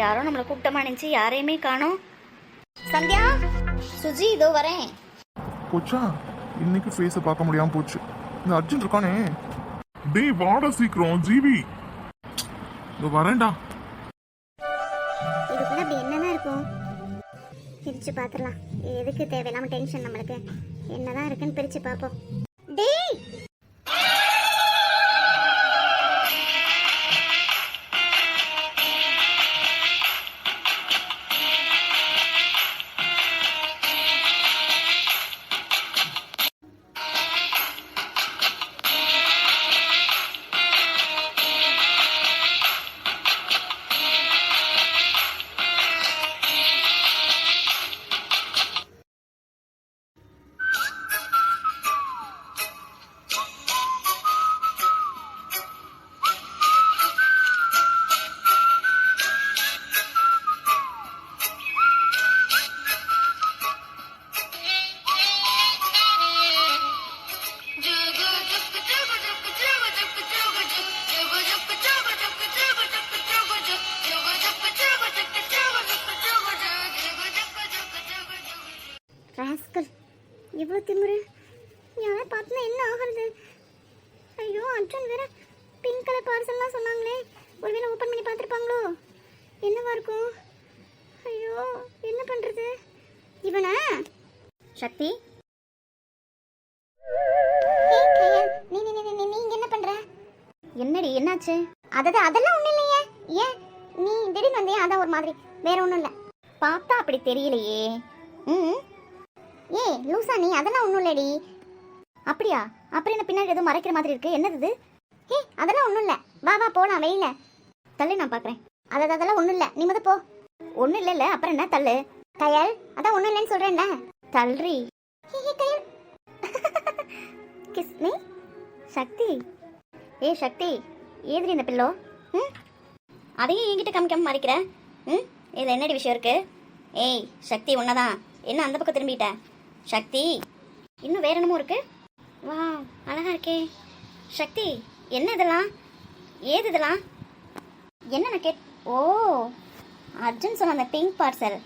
யாரோ நம்மளை கூப்பிட்டமா நினைச்சு யாரையுமே காணோம். சந்தியா சுஜி இதோ வரேன். போச்சா இன்னைக்கு ஃபேஸை பார்க்க முடியாம போச்சு. இந்த அர்ஜுன் இருக்கானே. டேய் வாடா சீக்கிரம் ஜீவி. இதோ வரேன்டா. இதுக்குள்ள அப்படி என்னதான் இருக்கும்? பிரிச்சு பார்த்துடலாம். எதுக்கு தேவையில்லாம டென்ஷன் நம்மளுக்கு? என்னதான் இருக்குன்னு பிரிச்சு பார்ப்போம். டேய் என்னவா இருக்கும்? ஐயோ என்ன பண்ணுறது இவனா? சக்தி? நீ நீ நீ நீ- நீங்க என்ன பண்ற? என்னடி என்னாச்சு? அதது அதெல்லாம் ஒண்ணு இல்லையே. ஏன்? நீ திடீர்னு வந்தே அதான் ஒரு மாதிரி. வேற ஒண்ணும் இல்ல. பார்த்தா அப்படி தெரியலையே. ம் ஏய் லூசா நீ அதெல்லாம் ஒண்ணும் இல்லடி. அப்படியா? அப்புறம் என்ன பின்னாடி எதுவும் மறைக்கிற மாதிரி இருக்கு. என்னது இது? ஏய் அதெல்லாம் ஒண்ணும் இல்ல. வா வா போலாம் வெயில தள்ளி நான் பார்க்குறேன் அதாவது அதெல்லாம் ஒண்ணும் இல்ல. நீ முத போ. ஒன்றும் இல்லைல்ல அப்புறம் என்ன? தள்ளு. கயல் அதான் ஒண்ணும் இல்லைன்னு சொல்றேன்ல தள்ளுறி. தள்ளி kiss me Kayal kiss me Sakthi. ஏ சக்தி. ஏதுடி இந்த பில்லோ? ம்? அதையும் என்கிட்ட காமிக்காம மறைக்கிற? ம்? இது என்னடி விஷயம் இருக்கு? ஏய் சக்தி உன்னதான். என்ன அந்த பக்கம் திரும்பிட்ட? சக்தி. இன்னும் வேற என்னமோ இருக்கு? வா அழகா இருக்கே. சக்தி என்ன இதெல்லாம்? ஏது இதெல்லாம்? என்ன நான் கேட் ஓ அர்ஜுன் சொன்ன அந்த பிங்க் பார்சல்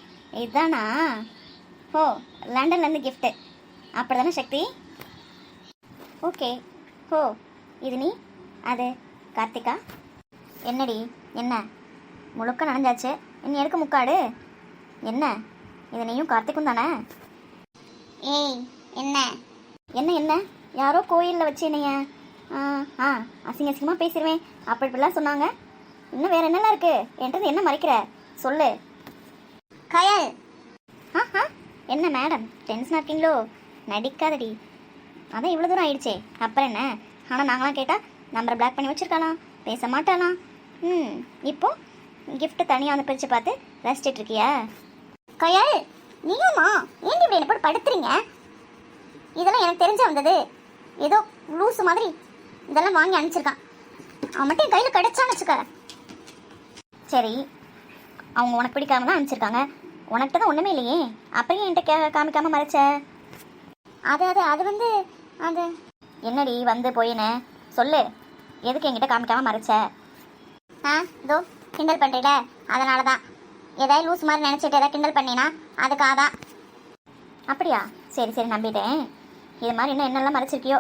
இதுதானா ஓ லண்டன்லேருந்து கிஃப்ட்டு அப்படி தானே சக்தி? ஓகே. ஹோ இது நீ? அது கார்த்திகா? என்னடி? என்ன? முழுக்க நனைஞ்சாச்சு. இனி எதுக்கு முக்காடு? என்ன? இது நீயும் கார்த்திக்கும் தானே? ஏய் என்ன? என்ன என்ன? யாரோ கோயிலில் வச்சு என்னைய ஆ ஆ அசிங்க அசிங்கமாக பேசிடுவேன் அப்படி இப்படிலாம் சொன்னாங்க. இன்னும் வேற என்னெல்லாம் இருக்கு? என்கிட்ட என்ன மறைக்கிற? சொல்லு. கயல். ஆஹா என்ன மேடம் டென்ஷனாக இருக்கீங்களோ? நடிக்காதடி. அதான் இவ்வளோ தூரம் ஆயிடுச்சே. அப்புறம் என்ன? ஆனால் நாங்களாம் கேட்டால் நம்பரை பிளாக் பண்ணி வச்சுருக்கலாம் பேச மாட்டாலாம் ம் இப்போ கிஃப்ட்டு தனியாக வந்து பிரித்து பார்த்து ரசிச்சிட்டு இருக்கியா? கயல் நீயுமா? ஏன் இப்படி என்ன போட்டு படுத்துறீங்க? இதெல்லாம் எனக்கு தெரிஞ்ச வந்தது. ஏதோ லூசு மாதிரி இதெல்லாம் வாங்கி அனுப்பிச்சிருக்கான். அவன் மட்டும் என் கையில் கிடச்சான்னு வச்சுக்க சரி அவங்க உனக்கு பிடிக்காம தான் அனுப்பிச்சிருக்காங்க. உனக்கிட்ட தான் ஒன்றுமே இல்லையே. அப்புறம் என்கிட்ட கே காமிக்காம மறைச்ச? அது அது அது வந்து அது என்னடி வந்து போயின்னு? சொல்லு. எதுக்கு என்கிட்ட காமிக்காம மறைச்ச? ஆ இதோ கிண்டல் பண்ணுறீல அதனால தான் ஏதாவது லூஸ் மாதிரி நினச்சிட்டு ஏதாவது கிண்டல் பண்ணினா அதுக்காக தான் அப்படியா? சரி சரி நம்பிட்டேன். இது மாதிரி இன்னும் என்னெல்லாம் மறைச்சிருக்கியோ?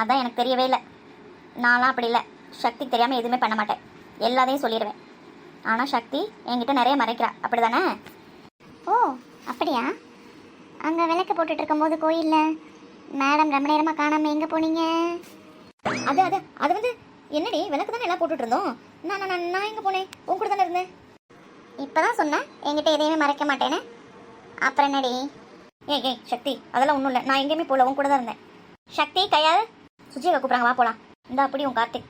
அதான் எனக்கு தெரியவே இல்லை. நான்லாம் அப்படி இல்லை. சக்தி தெரியாமல் எதுவுமே பண்ண மாட்டேன். எல்லாத்தையும் சொல்லிடுவேன். ஆனால் சக்தி என்கிட்ட நிறைய மறைக்கிறா. அப்படி தானே ஓ அப்படியா? அங்கே விளக்கு போட்டுட்டு இருக்கும்போது கோயிலில் மேடம் ரொம்ப நேரமாக காணாமல் எங்கே போனீங்க? அது அது அது வந்து என்னடி விளக்கு தானே எல்லாம் போட்டுட்டு இருந்தோம்? நான் நான் நான் எங்கே போனேன்? உன் கூட தானே இருந்தேன்? இப்போ தான் சொன்னேன். என்கிட்ட எதையுமே மறைக்க மாட்டேன்னு. அப்புறம் என்னடி? ஏய் ஏய் சக்தி அதெல்லாம் ஒன்றும் இல்லை. நான் எங்கேயுமே போகல உன் கூட தான் இருந்தேன். சக்தி கையால் சுஜியை கூப்பிட்றாங்க. வா போகலாம் இந்த அப்படி உன் கார்த்திக்.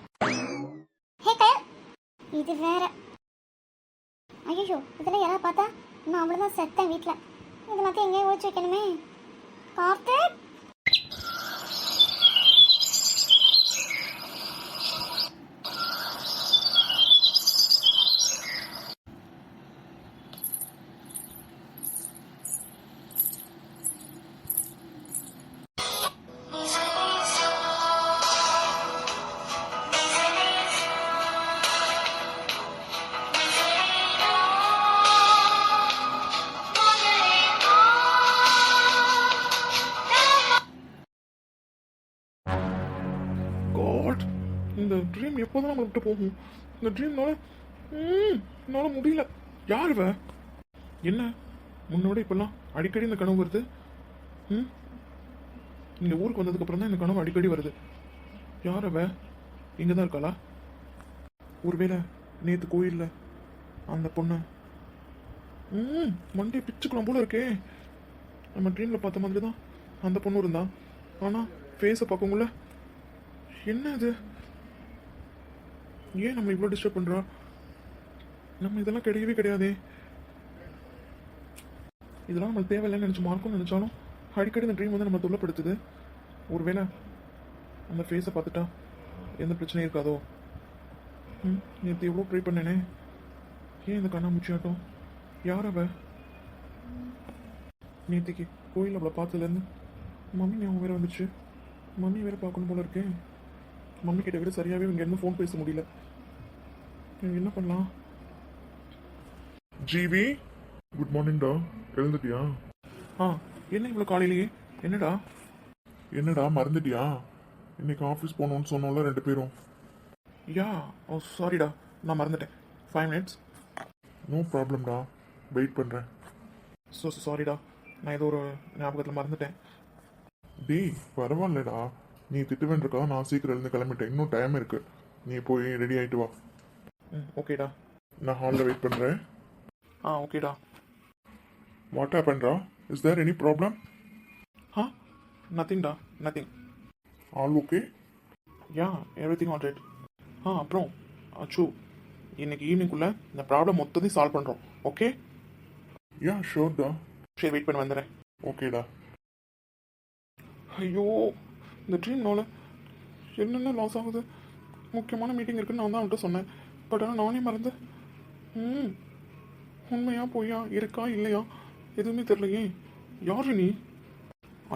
ஹே கயல்! இது வேற. ஐயோ இதெல்லாம் யாராவது பார்த்தா? நான் அவ்வளோதான் செத்தேன் வீட்டில். இதெல்லாத்தையும் எங்கேயும் ஒழிச்சு வைக்கணுமே. கார்த்திக்! எப்போதும் நம்மளை விட்டு போகும். இந்த ட்ரீம்னால ம் என்னால் முடியல. யார் இவ? என்ன? முன்னோட இப்பெல்லாம் அடிக்கடி இந்த கனவு வருது? ம்? இந்த ஊருக்கு வந்ததுக்கப்புறம் தான் இந்த கனவு அடிக்கடி வருது. யார் அவ? இங்கே தான் இருக்காளா? ஒருவேளை நேற்று கோயிலில் அந்த பொண்ணு ம் மண்டே பிச்சுக்கலாம் போல இருக்கே. நம்ம ட்ரீமில் பார்த்த மாதிரி தான் அந்த பொண்ணு இருந்தா. ஆனால் ஃபேஸை பார்க்கக்குள்ள என்ன இது? ஏன் நம்ம இவ்வளோ டிஸ்டர்ப் பண்ணுறா நம்ம இதெல்லாம் கிடையவே கிடையாதே. இதெல்லாம் நம்மளுக்கு தேவையில்லைன்னு நினச்சி மார்க்கும் நினச்சாலும் அடிக்கடி இந்த ட்ரீம் வந்து நம்ம துள்ளப்படுத்துது ஒருவேளை அந்த ஃபேஸை பார்த்துட்டா எந்த பிரச்சனையும் இருக்காதோ? ம் நேற்று எவ்வளோ ட்ரை பண்ணேனே. ஏன் இந்த கண்ணாமூச்சியாட்டும் யார் அவ? நேத்திக்கு கோயில் அவளை பார்த்ததுலேருந்து மம்மி ஞாபகம் வேறு வந்துச்சு. மம்மி வேறு பார்க்கணும் போல இருக்கேன் மம்மி கிட்ட விட சரியாகவே இங்கே இருந்து ஃபோன் பேச முடியல. என்ன பண்ணலாம்? GV good மார்னிங்டா எழுந்துட்டியா? ஆ என்ன இவ்வளோ காலையிலேயே? என்னடா? என்னடா மறந்துட்டியா? இன்னைக்கு ஆஃபீஸ் போகணும்னு சொன்னோம்ல ரெண்டு பேரும். யா ஓ சாரிடா நான் மறந்துட்டேன். ஃபைவ் மினிட்ஸ் நோ ப்ராப்ளம்டா வெயிட் பண்ணுறேன் ஸோ சாரிடா நான் ஏதோ ஒரு ஞாபகத்தில் மறந்துட்டேன். டேய் பரவாயில்லடா. நீ திட்டுவேன்றக்கா நான் சீக்கிரம் எழுந்து கிளம்பிட்டேன். இன்னும் டைம் இருக்கு. நீ போய் ரெடி ஆயிட்டு வா. ம் ஓகேடா நான் ஹாலில் வெயிட் பண்ணுறேன் ஆ ஓகேடா வாட் ஹேப்பன்டா is there any problem ah நத்திங்டா nothing all okay yeah everything all right ஆ அப்புறம் அச்சு இன்னைக்கு ஈவினிங்குள்ளே இந்த ப்ராப்ளம் மொத்தத்தையும் சால்வ் பண்ணுறோம் ஓகே யா ஷோர்டா சரி வெயிட் பண்ணி வந்துடுறேன். ஓகேடா ஐயோ. இந்த ட்ரீம்னால என்னென்ன லாஸ் ஆகுது? முக்கியமான மீட்டிங் இருக்குன்னு நான் தான் அவன்கிட்ட சொன்னேன். பட் ஆனால் நானே மறந்து ம் உண்மையா பொய்யா இருக்கா இல்லையா? எதுவுமே தெரியலையே. யாரு நீ?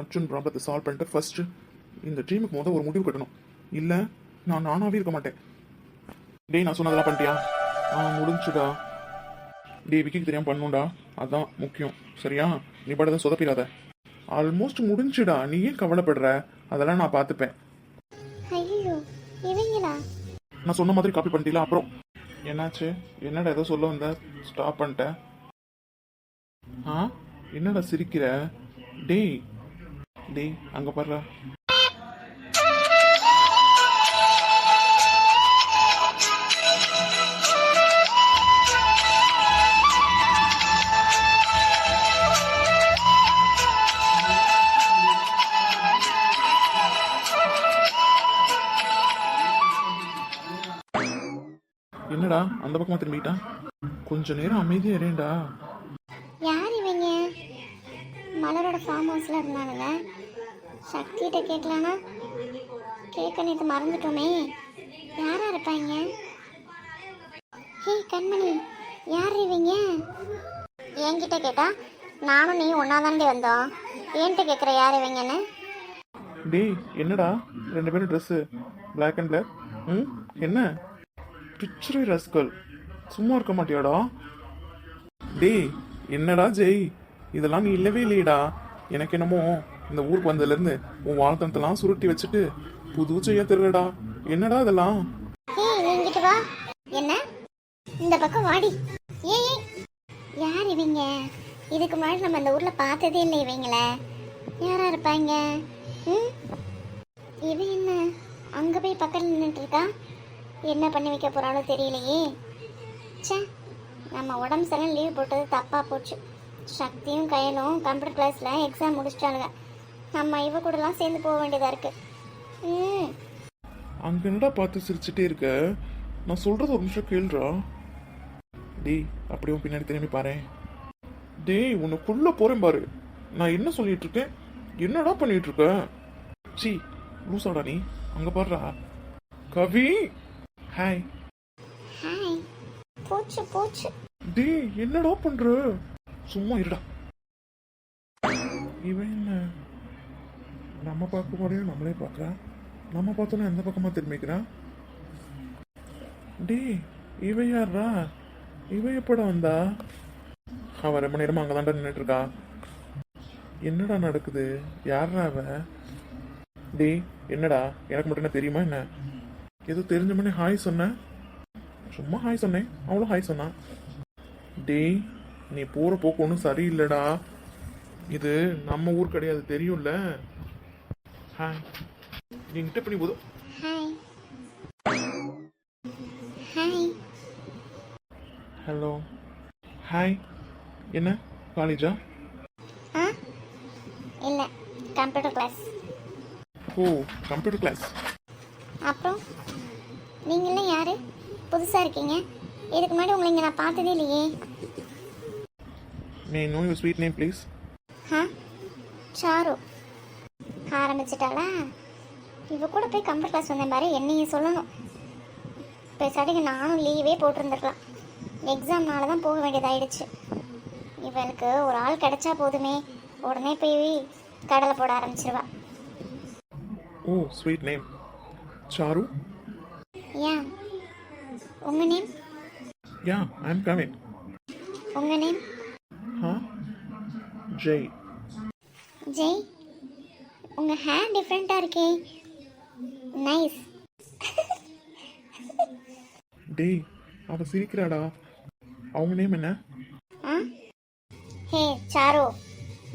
அர்ஜுன் ப்ராப்ளத்தை சால்வ் பண்ணிட்டு ஃபர்ஸ்ட் இந்த ட்ரீமுக்கு மொதல் ஒரு முடிவு கட்டணும். இல்லை நான் நானாவே இருக்க மாட்டேன். டேய் நான் சொன்னதெல்லாம் பண்ணிட்டியா? ஆ முடிஞ்சுடா டேய் விக்கிக்கு தெரியாமல் பண்ணுண்டா அதுதான் முக்கியம். சரியா? நீ படத்தை சொதப்பிடாத. ஆல்மோஸ்ட் முடிஞ்சுடா. நீ ஏன் கவலைப்படுற? அதெல்லாம் நான் பார்த்துப்பேன். ஐயோ இவங்களா? நான் சொன்ன மாதிரி காப்பி பண்ணிட்டீங்களா அப்புறம்? என்னாச்சு? என்னடா ஏதோ சொல்ல வந்த? ஸ்டாப் பண்ணிட்டேன் ஆ? என்னடா சிரிக்கிற? டேய். டேய் அங்க பாருடா. அந்த பக்கமா திரும்பிட்டான் கொஞ்ச நேரம் அமைதியா இரேண்டா யார் இவங்க? மலரோட ஃபார்ம் ஹவுஸில் இருந்தானுங்க சக்திகிட்ட கேட்கலான்னா கேட்க நேற்று மறந்துட்டோமே. யாரா இருப்பாங்க ஹே கண்மணி யார் இவங்க? என்கிட்ட கேட்டா நானும் நீ ஒன்றா தாண்டி வந்தோம். என்கிட்ட கேட்குற யார் இவங்கன்னு? டேய் என்னடா? ரெண்டு பேரும் ட்ரெஸ்ஸு பிளாக் அண்ட் பிளாக் ம் என்ன? பிக்சரே ரஸ்கல் சும்மா இருக்க மாட்டியாடா? டேய் என்னடா ஜெய்? இதெல்லாம் நீ இல்லவே இல்லையடா. எனக்கு என்னமோ இந்த ஊருக்கு வந்ததுலேருந்து உன் வாழ்த்தனத்தெல்லாம் சுருட்டி வச்சுட்டு புது ஜெய்யா திருடா என்னடா இதெல்லாம்? என்ன? இந்த பக்கம் வாடி. ஏய் யார் இவங்க? இதுக்கு முன்னாடி நம்ம இந்த ஊர்ல பார்த்ததே இல்லை இவங்கள. யாரா இருப்பாங்க ம்? இவன் என்ன? அங்க போய் பக்கத்துல நின்றுட்டு இருக்கா? என்ன பண்ணி வைக்க போறாளோ தெரியலையே. ச்சே நம்ம உடம்பு சரியில்லை லீவ் போட்டது தப்பாக போச்சு. சக்தியும் கையிலும் கம்ப்யூட்டர் கிளாஸில் எக்ஸாம் முடிச்சிட்டாளுங்க நம்ம இவ கூடலாம் சேர்ந்து போக வேண்டியதாக இருக்குது ம். அங்கே என்னடா பார்த்து சிரிச்சுட்டே இருக்க? நான் சொல்கிறது ஒரு நிமிஷம் கேள்றா டேய் அப்படியே பின்னாடி திரும்பி பாரு. டேய் உனக்குள்ள போகிறேன் பாரு. நான் என்ன சொல்லிட்டு இருக்கேன்? என்னடா பண்ணிட்டு இருக்க? சி லூசாடா நீ. அங்கே பாடுறா கவி! ஹாய். போச்சு போச்சு. டேய் என்னடா பண்ற? சும்மா இருடா. இவன் என்ன? நம்ம பார்க்க போறேன் நம்மளே பார்க்கறான் நம்ம பார்த்தோன்னா எந்த பக்கமா திரும்பிக்கிறான் டேய் இவ யாரா இவ எப்படா வந்தா? அவன் ரொம்ப நேரமா அங்கதான்டா நின்றுட்டு இருக்கா என்னடா நடக்குது? யாரா அவ டேய் என்னடா? எனக்கு மட்டும் என்ன தெரியுமா என்ன? ஏதோ தெரிஞ்ச மாதிரி ஹாய் சொன்னேன் சும்மா ஹாய் சொன்னேன். அவளும் ஹாய் சொன்னான் டேய் நீ போகிற போக்கு ஒன்றும் சரியில்லைடா. இது நம்ம ஊர் கிடையாது தெரியும்ல? ஹாய் என்கிட்ட பண்ணி போதும். ஹலோ ஹாய் என்ன? காலேஜா இல்லை கம்ப்யூட்டர் கிளாஸ் ஓ கம்ப்யூட்டர் கிளாஸ் அப்புறம் நீங்களாம் யார்? புதுசாக இருக்கீங்க. இதுக்கு முன்னாடி உங்களை இங்கே நான் பார்த்ததே இல்லையே. May know you sweet name please ஆ சாரு. ஆரம்பிச்சிட்டாளா? இவ கூட போய் கம்ப்யூட்டர் கிளாஸ் வந்தேன் பாரு என்னையும் சொல்லணும். பேசாட்டிக்கு நானும் லீவே போட்டிருந்துருக்கலாம். எக்ஸாம்னால தான் போக வேண்டியதாயிடுச்சு. இவளுக்கு ஒரு ஆள் கிடைச்சா போதுமே. உடனே போய் கடலை போட ஆரம்பிச்சிருவா. ஓ ஸ்வீட் நேம் சாரு ஏன்? உங்கள் name yeah I am coming உங்கள் நேம் ஹா ஜெய் ஜெய் உங்கள் ஹேர் டிஃப்ரெண்ட்டாக இருக்கே. நைஸ் டேய் அவ சிரிக்கிறாடா. அவங்க நேம் என்ன? ஹே சாரு.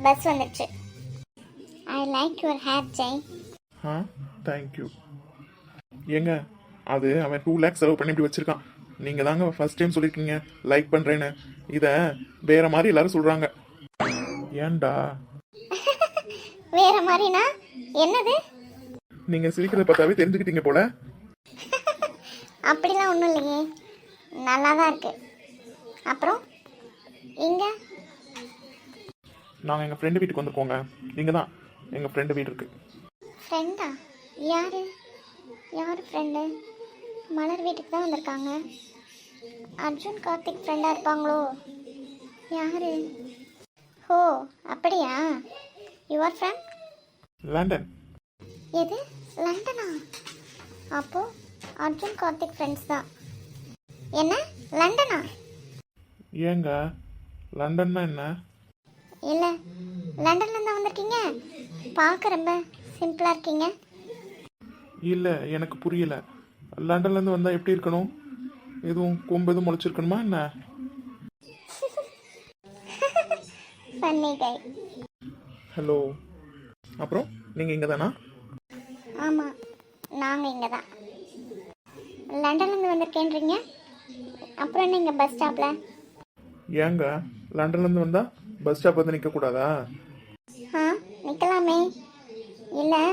பஸ் வந்துடுச்சு I like your hair Jai ah thank you ஏங்க அது அவன் டூ லேக்ஸ் செலவு பண்ணி இப்படி வச்சிருக்கான். நீங்கள் தாங்க ஃபர்ஸ்ட் டைம் சொல்லியிருக்கீங்க லைக் பண்ணுறேன்னு இதை வேற மாதிரி எல்லாரும் சொல்கிறாங்க ஏன்டா? வேற மாதிரினா? என்னது? நீங்கள் சிரிக்கிறத பார்த்தாவே தெரிஞ்சுக்கிட்டீங்க போல. அப்படிலாம் ஒன்றும் இல்லையே. நல்லா தான் இருக்கு. அப்புறம்? இங்கே? நாங்கள் எங்கள் ஃப்ரெண்டு வீட்டுக்கு வந்திருக்கோங்க. நீங்கள் தான். எங்கள் ஃப்ரெண்டு வீடு இருக்குது ஃப்ரெண்டா யாரு? யார் ஃப்ரெண்டு மலர் வீட்டுக்கு தான் வந்திருக்காங்க. அர்ஜுன் கார்த்திக் ஃப்ரெண்டாக இருப்பாங்களோ? யாரு? ஓ அப்படியா? யுவர் ஃப்ரெண்ட் லண்டன் எது? லண்டனா அப்போ அர்ஜுன் கார்த்திக் ஃப்ரெண்ட்ஸ் தான். என்ன? லண்டனா ஏங்க? லண்டன்னா என்ன? இல்லை லண்டன்ல தான் வந்திருக்கீங்க? பார்க்க ரொம்ப சிம்பிளாக இருக்கீங்க. இல்லை எனக்கு புரியல. லண்டன்லேருந்து வந்தால் எப்படி இருக்கணும்? எதுவும் கொம்பு எதுவும் முளைச்சிருக்கணுமா என்ன? ஹலோ அப்புறம் நீங்கள் இங்கே தானா ஆமாம் நாங்கள் இங்கே தான் லண்டன்லேருந்து வந்திருக்கேன்றீங்க? அப்புறம் என்ன இங்கே பஸ் ஸ்டாப்பில் ஏங்க லண்டன்லேருந்து வந்தால் பஸ் ஸ்டாப் வந்து நிற்கக்கூடாதா ஆ நிற்கலாமே இல்லை.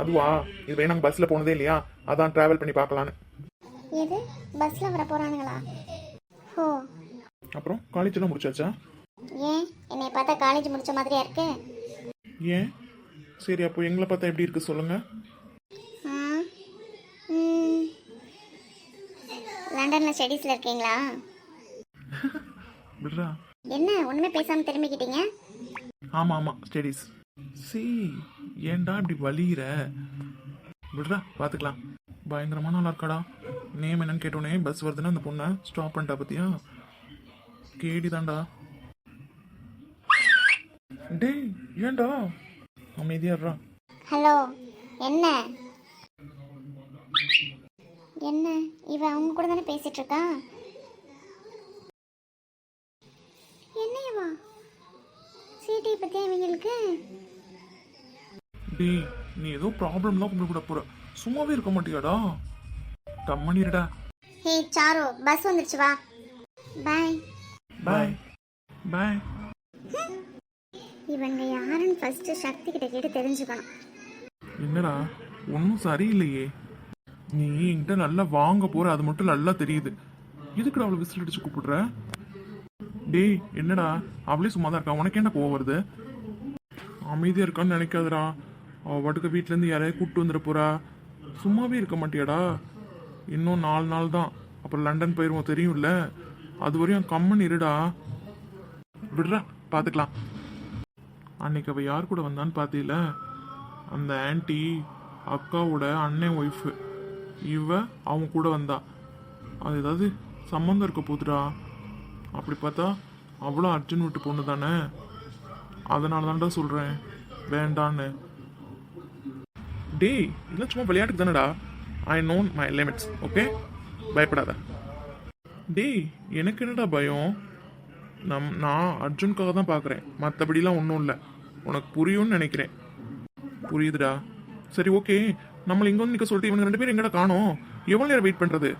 அதுவா? இது வேணும் நாங்கள் பஸ்ஸில் போனதே இல்லையா? அதான் ட்ராவல் பண்ணி பார்க்கலான்னு. எது? பஸ்ஸில் வர போகிறானுங்களா ஓ அப்புறம் காலேஜெல்லாம் முடிச்சாச்சா? ஏன்? என்னை பார்த்தா காலேஜ் முடிச்ச மாதிரியா இருக்கு? ஏன்? சரி அப்போ எங்களை பார்த்தா எப்படி இருக்கு ம். லண்டனில் ஸ்டடீஸில் இருக்கீங்களா? விட்றா. என்ன ஒன்றுமே பேசாமல் திரும்பிக்கிட்டீங்க? ஆமாம் ஆமாம் ஸ்டடீஸ் சி ஏன்டா இப்படி வலிகிற விட்றா பார்த்துக்கலாம். பயங்கரமான நல்லா இருக்காடா. நேம் என்னன்னு கேட்டோன்னே பஸ் வருதுன்னா அந்த பொண்ணை ஸ்டாப் பண்ணிட்டா பார்த்தியா கேடி தான்டா டேய் ஏன்டா? அமைதியாடுறா ஹலோ என்ன? என்ன? இவ அவங்க கூட தானே பேசிட்டு இருக்கா? என்ன இவா? சீட்டியை பத்தி அவங்களுக்கு டேய் நீ ஏதோ ப்ராப்ளம்லாம் கொண்டு கூட போற. சும்மாவே இருக்க மாட்டியாடா? கம்மனிடா ஹே சாரு பஸ் வந்துருச்சு வா. பாய் பாய் பாய் இவங்க யாருன்னு ஃபர்ஸ்ட் சக்தி கிட்ட கேட்டு தெரிஞ்சுக்கணும். என்னடா ஒன்றும் சரியில்லையே. நீ என்கிட்ட நல்லா வாங்க போற அது மட்டும் நல்லா தெரியுது. எதுக்குடா அவளை விசில் அடிச்சு கூப்பிடுற? டேய் என்னடா? அவளே சும்மா தான் இருக்கா? உனக்கு என்ன கோவம் வருது? அமைதியா இருக்கான்னு நினைக்காதடா. அவ பாட்டுக்கு வீட்ல இருந்து யாரையாவது கூப்பிட்டு வந்துட போறா. சும்மாவே இருக்க மாட்டியாடா? இன்னும் நாலு நாள் தான். அப்புறம் லண்டன் போயிருவோம் தெரியும்ல? அது வரையும் கம்மன் இருடா. விடுறா பார்த்துக்கலாம் அன்னைக்கு அவள் யார் கூட வந்தான்னு பார்த்தியில அந்த ஆன்ட்டி அக்காவோட அண்ணன் ஒய்ஃபு. இவ அவங்க கூட வந்தா. அது ஏதாவது சம்மந்தம் இருக்க போதுடா. அப்படி பார்த்தா அவ்வளோ அர்ஜுன் விட்டு பொண்ணு தானே? அதனால தான்டா சொல்கிறேன் வேண்டான்னு. டேய் இதெல்லாம் சும்மா விளையாட்டுக்கு தானடா. I known my limits okay பயப்படாத. டேய் எனக்கு என்னடா பயம்? நம் நான் அர்ஜுனுக்காக தான் பார்க்குறேன் மற்றபடிலாம் ஒன்றும் இல்லை. உனக்கு புரியும்னு நினைக்கிறேன். புரியுதுடா. சரி ஓகே நம்மளை இங்கே வந்து நிற்க சொல்லிட்டு இவங்க ரெண்டு பேரும் எங்கடா காணோம்? எவ்வளோ நேரம் வெயிட் பண்ணுறது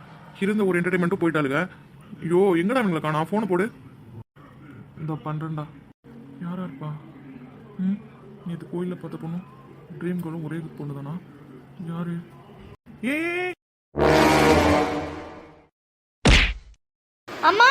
இருந்த ஒரு என்டர்டைன்மெண்ட்டும் போயிட்டாளுங்க. ஐயோ எங்கடா அவங்கள காணோம்? ஃபோனை போடு. இந்த பண்ணுறேன்டா யாரா இருப்பா? ம்? நேற்று கோயிலில் பார்த்த பொண்ணு. ட்ரீம் கேர்ளும் ஒரே பொண்ணு தானா யாரு ஏ அம்மா!